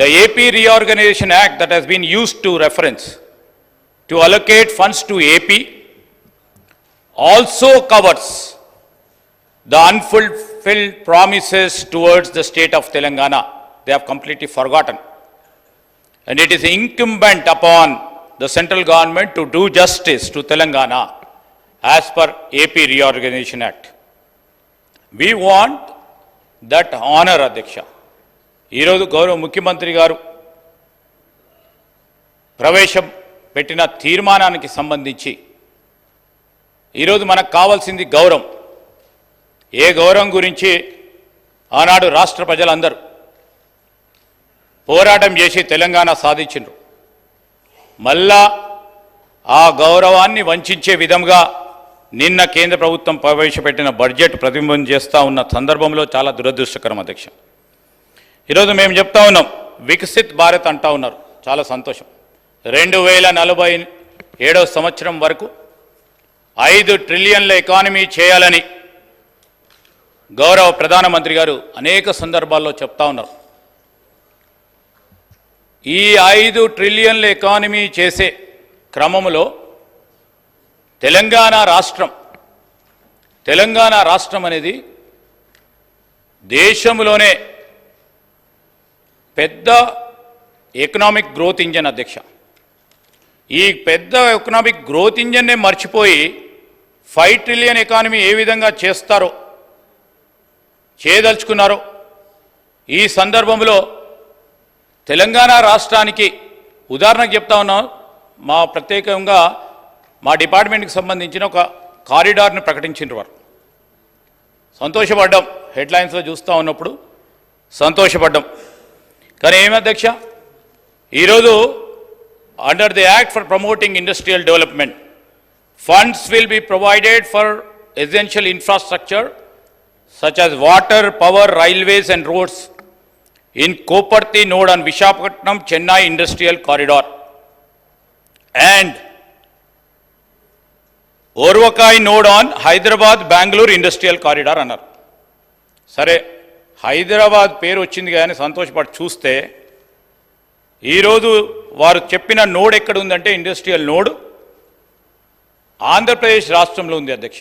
The AP Reorganization Act that has been used to reference to allocate funds to AP also covers the unfulfilled promises towards the state of Telangana. They have completely forgotten. And it is incumbent upon the central government to do justice to Telangana as per AP Reorganization Act. We want that honor, Adhyaksha. ఈరోజు గౌరవ ముఖ్యమంత్రి గారు ప్రవేశం పెట్టిన తీర్మానానికి సంబంధించి ఈరోజు మనకు కావాల్సింది గౌరవం. ఏ గౌరవం గురించి ఆనాడు రాష్ట్ర ప్రజలందరూ పోరాటం చేసి తెలంగాణ సాధించిండ్రు. మళ్ళా ఆ గౌరవాన్ని వంచే విధంగా నిన్న కేంద్ర ప్రభుత్వం ప్రవేశపెట్టిన బడ్జెట్ ప్రతిబింబం చేస్తూ ఉన్న సందర్భంలో చాలా దురదృష్టకరం అధ్యక్ష. ఈరోజు మేము చెప్తా ఉన్నాం వికసిత్ భారత్ అంటా ఉన్నారు. చాలా సంతోషం. రెండు వేల నలభై ఏడవ సంవత్సరం వరకు ఐదు ట్రిలియన్ల ఎకానమీ చేయాలని గౌరవ ప్రధానమంత్రి గారు అనేక సందర్భాల్లో చెప్తా ఉన్నారు. ఈ ఐదు ట్రిలియన్ల ఎకానమీ చేసే క్రమంలో తెలంగాణ రాష్ట్రం తెలంగాణ రాష్ట్రం అనేది దేశంలోనే పెద్ద ఎకనామిక్ గ్రోత్ ఇంజన్ అధ్యక్ష. ఈ పెద్ద ఎకనామిక్ గ్రోత్ ఇంజన్నే మర్చిపోయి ఫైవ్ ట్రిలియన్ ఎకానమీ ఏ విధంగా చేస్తారో చేయదలుచుకున్నారో ఈ సందర్భంలో తెలంగాణ రాష్ట్రానికి ఉదాహరణకు చెప్తా ఉన్నాం మా ప్రత్యేకంగా మా డిపార్ట్మెంట్కి సంబంధించిన ఒక కారిడార్ని ప్రకటించిన వారు. సంతోషపడ్డాం హెడ్లైన్స్లో చూస్తూ ఉన్నప్పుడు సంతోషపడ్డాం. కానీ ఏమి అధ్యక్ష? ఈరోజు under the act for promoting industrial development funds will be provided for essential infrastructure such as water power railways and roads in Kopparthi node and Visakhapatnam Chennai industrial corridor and Orvakal node on Hyderabad Bengaluru industrial corridor అన్నారు సరే హైదరాబాద్ పేరు వచ్చింది కానీ సంతోషపడి చూస్తే ఈరోజు వారు చెప్పిన నోడ్ ఎక్కడ ఉందంటే ఇండస్ట్రియల్ నోడ్ ఆంధ్రప్రదేశ్ రాష్ట్రంలో ఉంది అధ్యక్ష.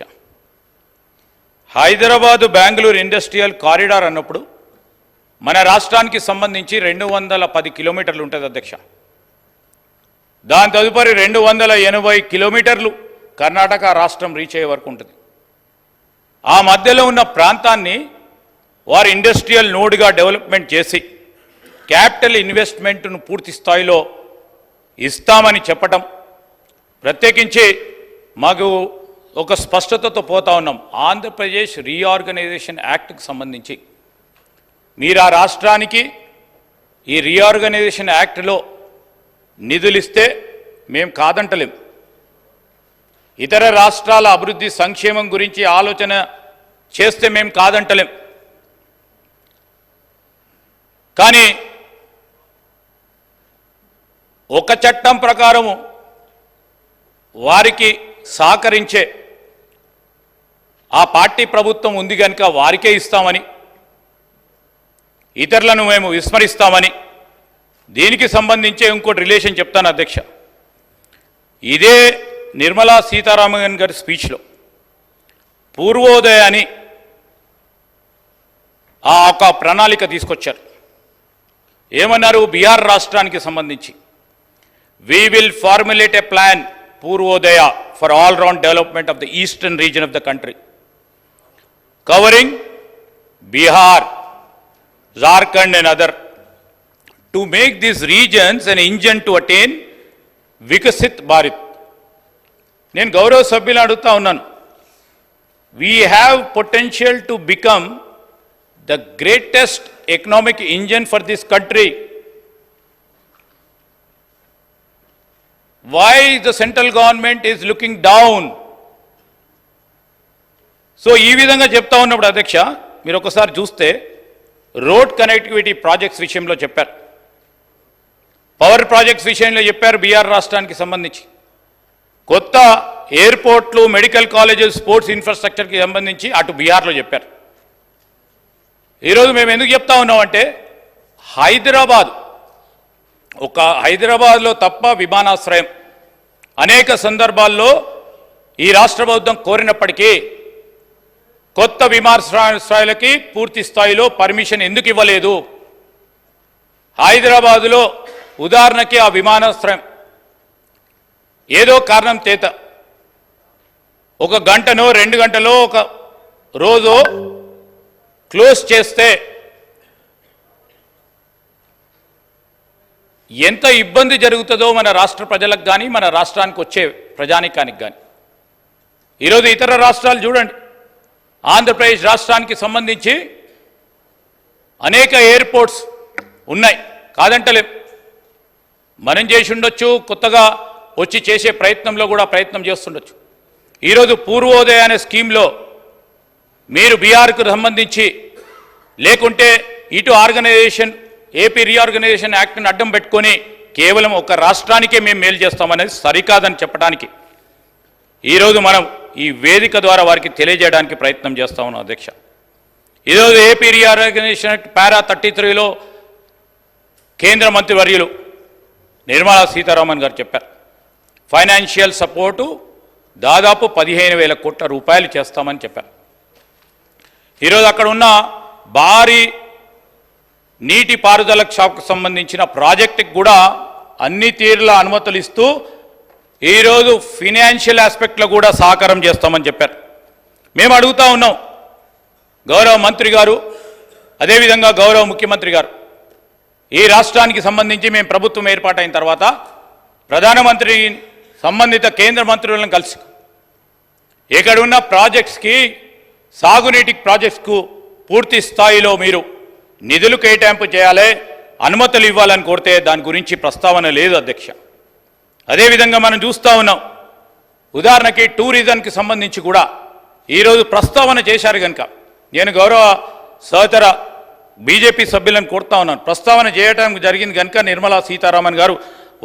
హైదరాబాదు బెంగళూరు ఇండస్ట్రియల్ కారిడార్ అన్నప్పుడు మన రాష్ట్రానికి సంబంధించి రెండు వందల పది కిలోమీటర్లు ఉంటుంది అధ్యక్ష. దాని తదుపరి రెండు వందల ఎనభై కిలోమీటర్లు కర్ణాటక రాష్ట్రం రీచ్ అయ్యే వరకు ఉంటుంది. ఆ మధ్యలో ఉన్న ప్రాంతాన్ని వారు ఇండస్ట్రియల్ నోడ్గా డెవలప్మెంట్ చేసి క్యాపిటల్ ఇన్వెస్ట్మెంట్ను పూర్తి స్థాయిలో ఇస్తామని చెప్పటం. ప్రత్యేకించి మాకు ఒక స్పష్టతతో పోతా ఉన్నాం. ఆంధ్రప్రదేశ్ రీఆర్గనైజేషన్ యాక్ట్కి సంబంధించి. మీరు ఆ రాష్ట్రానికి ఈ రీఆర్గనైజేషన్ యాక్ట్లో నిధులిస్తే మేము కాదంటలేం. ఇతర రాష్ట్రాల అభివృద్ధి సంక్షేమం గురించి ఆలోచన చేస్తే మేము కాదంటలేం. కానీ ఒక చట్టం ప్రకారము వారికి సహకరించే ఆ పార్టీ ప్రభుత్వం ఉంది కనుక వారికే ఇస్తామని ఇతరులను మేము విస్మరిస్తామని దీనికి సంబంధించే ఇంకోటి రిలేషన్ చెప్తాను అధ్యక్ష. ఇదే నిర్మలా సీతారామన్ గారి స్పీచ్లో పూర్వోదయ అని ఆ ఒక ప్రణాళిక తీసుకొచ్చారు. ఏమన్నారు బీహార్ రాష్ట్రానికి సంబంధించి? We will formulate a plan Purvodaya for all round development of the eastern region of the country covering Bihar Jharkhand and other to make these regions and engine to attain Viksit Bharat నేను గౌరవ సభ్యులు అడుగుతా ఉన్నాను. We have potential to become the greatest economic engine for this country why the central government is looking down so ఈ విధంగా చెప్తా ఉన్నప్పుడు అధ్యక్ష మీరు ఒకసారి చూస్తే రోడ్ కనెక్టివిటీ ప్రాజెక్ట్స్ విషయంలో చెప్పారు. పవర్ ప్రాజెక్ట్స్ విషయంలో చెప్పారు బీఆర్ రాష్ట్రానికి సంబంధించి. కొత్త ఎయిర్పోర్ట్లు మెడికల్ కాలేజెస్ స్పోర్ట్స్ ఇన్ఫ్రాస్ట్రక్చర్కి సంబంధించి అటు బీహార్లో చెప్పారు. ఈరోజు మేము ఎందుకు చెప్తా ఉన్నామంటే హైదరాబాద్ ఒక హైదరాబాద్లో తప్ప విమానాశ్రయం అనేక సందర్భాల్లో ఈ రాష్ట్ర ప్రభుత్వం కోరినప్పటికీ కొత్త విమానాశ్రయాలకి పూర్తి స్థాయిలో పర్మిషన్ ఎందుకు ఇవ్వలేదు? హైదరాబాదులో ఉదాహరణకి ఆ విమానాశ్రయం ఏదో కారణం చేత ఒక గంటనో రెండు గంటలో ఒక రోజు క్లోజ్ చేస్తే ఎంత ఇబ్బంది జరుగుతుందో మన రాష్ట్ర ప్రజలకు కానీ మన రాష్ట్రానికి వచ్చే ప్రజానికానికి కానీ ఈరోజు ఇతర రాష్ట్రాలు చూడండి. ఆంధ్రప్రదేశ్ రాష్ట్రానికి సంబంధించి అనేక ఎయిర్పోర్ట్స్ ఉన్నాయి. కాదంటలే. మనం చేసి ఉండొచ్చు కొత్తగా వచ్చి చేసే ప్రయత్నంలో కూడా ప్రయత్నం చేస్తుండొచ్చు. ఈరోజు పూర్వోదయ అనే స్కీమ్లో మీరు బీఆర్కు సంబంధించి లేకుంటే ఇటు ఆర్గనైజేషన్ ఏపీ రీఆర్గనైజేషన్ యాక్ట్ని అడ్డం పెట్టుకొని కేవలం ఒక రాష్ట్రానికే మేము మేలు చేస్తామనేది సరికాదని చెప్పడానికి ఈరోజు మనం ఈ వేదిక ద్వారా వారికి తెలియజేయడానికి ప్రయత్నం చేస్తా ఉన్నాం అధ్యక్ష. ఈరోజు ఏపీ రీఆర్గనైజేషన్ పారా థర్టీ త్రీలో కేంద్ర మంత్రివర్యులు నిర్మలా సీతారామన్ గారు చెప్పారు. ఫైనాన్షియల్ సపోర్టు దాదాపు పదిహేను వేల కోట్ల రూపాయలు చేస్తామని చెప్పారు. ఈరోజు అక్కడ ఉన్న భారీ నీటి పారుదల షాప్కు సంబంధించిన ప్రాజెక్టుకి కూడా అన్ని తీరుల అనుమతులు ఇస్తూ ఈరోజు ఫినాన్షియల్ ఆస్పెక్ట్లో కూడా సహకారం చేస్తామని చెప్పారు. మేము అడుగుతా ఉన్నాం గౌరవ మంత్రి గారు అదేవిధంగా గౌరవ ముఖ్యమంత్రి గారు. ఈ రాష్ట్రానికి సంబంధించి మేము ప్రభుత్వం ఏర్పాటైన తర్వాత ప్రధానమంత్రి సంబంధిత కేంద్ర మంత్రులను కలిసి ఇక్కడ ఉన్న ప్రాజెక్ట్స్కి సాగునీటి ప్రాజెక్ట్స్కు పూర్తి స్థాయిలో మీరు నిధులు కేటాయింపు చేయాలి అనుమతులు ఇవ్వాలని కోరితే దాని గురించి ప్రస్తావన లేదు అధ్యక్ష. అదేవిధంగా మనం చూస్తూ ఉన్నాం. ఉదాహరణకి టూరిజంకి సంబంధించి కూడా ఈరోజు ప్రస్తావన చేశారు కనుక నేను గౌరవ సహచర బీజేపీ సభ్యులను కోరుతా ఉన్నాను. ప్రస్తావన చేయటం జరిగింది కనుక నిర్మలా సీతారామన్ గారు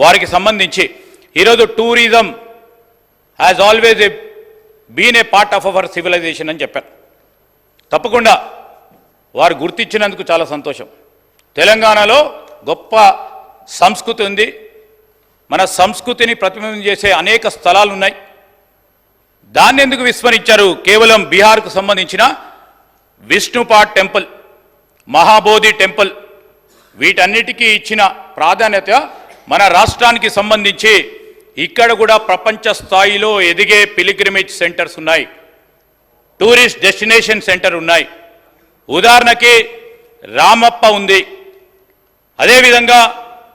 వారికి సంబంధించి ఈరోజు tourism has always a been a part of our civilization అని చెప్పారు. తప్పకుండా వారు గుర్తించినందుకు చాలా సంతోషం. తెలంగాణలో గొప్ప సంస్కృతి ఉంది. మన సంస్కృతిని ప్రతిబింబం చేసే అనేక స్థలాలు ఉన్నాయి. దాన్ని ఎందుకు విస్మరించారు? కేవలం బీహార్కు సంబంధించిన విష్ణుపాట్ టెంపుల్ మహాబోధి టెంపుల్ వీటన్నిటికీ ఇచ్చిన ప్రాధాన్యత మన రాష్ట్రానికి సంబంధించి ఇక్కడ కూడా ప్రపంచ స్థాయిలో ఎదిగే పిలిగ్రిమేజ్ సెంటర్స్ ఉన్నాయి. టూరిస్ట్ డెస్టినేషన్ సెంటర్ ఉన్నాయి. ఉదాహరణకి రామప్ప ఉంది. అదేవిధంగా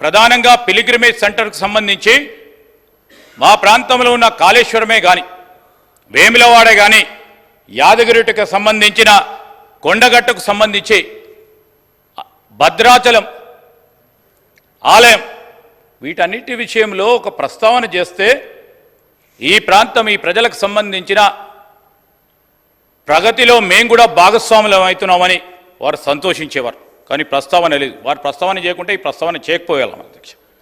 ప్రధానంగా పిలిగ్రిమేజ్ సెంటర్కు సంబంధించి మా ప్రాంతంలో ఉన్న కాళేశ్వరమే కానీ వేములవాడే కానీ యాదగిరిటకు సంబంధించిన కొండగట్టుకు సంబంధించి భద్రాచలం ఆలయం వీటన్నిటి విషయంలో ఒక ప్రస్తావన చేస్తే ఈ ప్రాంతం ఈ ప్రజలకు సంబంధించిన ప్రగతిలో మేము కూడా భాగస్వాములం అవుతున్నామని వారు సంతోషించేవారు. కానీ ప్రస్తావన లేదు. వారు ప్రస్తావన చేయకుంటే ఈ ప్రస్తావన చేయకపోయేవాళ్ళం అధ్యక్ష.